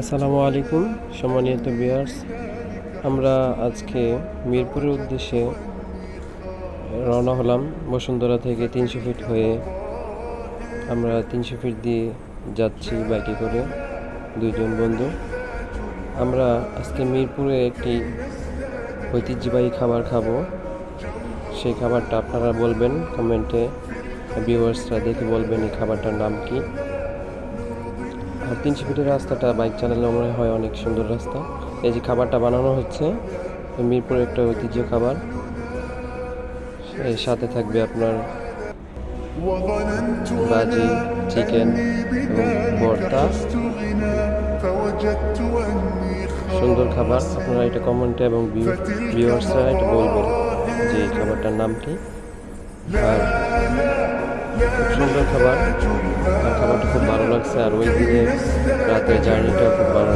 আসসালামু আলাইকুম, সম্মানিত বিয়ার্স আমরা আজকে মিরপুরের উদ্দেশ্যে রওনা হলাম বসুন্ধরা থেকে তিনশো ফিট হয়ে। আমরা তিনশো ফিট দিয়ে যাচ্ছি বাইকে করে, দুইজন বন্ধু। আমরা আজকে মিরপুরে একটি ঐতিহ্যবাহী খাবার খাব। সেই খাবারটা আপনারা বলবেন, কমেন্টে ভিউয়ার্সরা দেখে বলবেন এই খাবারটার নাম কি। আর তিনশো ফিটের রাস্তাটা বাইক চালালে মনে হয় অনেক সুন্দর রাস্তা। এই যে খাবারটা বানানো হচ্ছে, মিরপুরের একটা ঐতিহ্য খাবার। এর সাথে থাকবে আপনার বাজি, চিকেন এবং ভর্তা। সুন্দর খাবার, আপনারা এটা কমেন্টে এবং ভিউয়ার্সরা এটা বলবেন যে এই খাবারটার নাম কি। আর খুব সুন্দর খাবার, আর খাবারটা খুব লাগছে ওই দিনে রাতের জার্নিটা খুব ভালো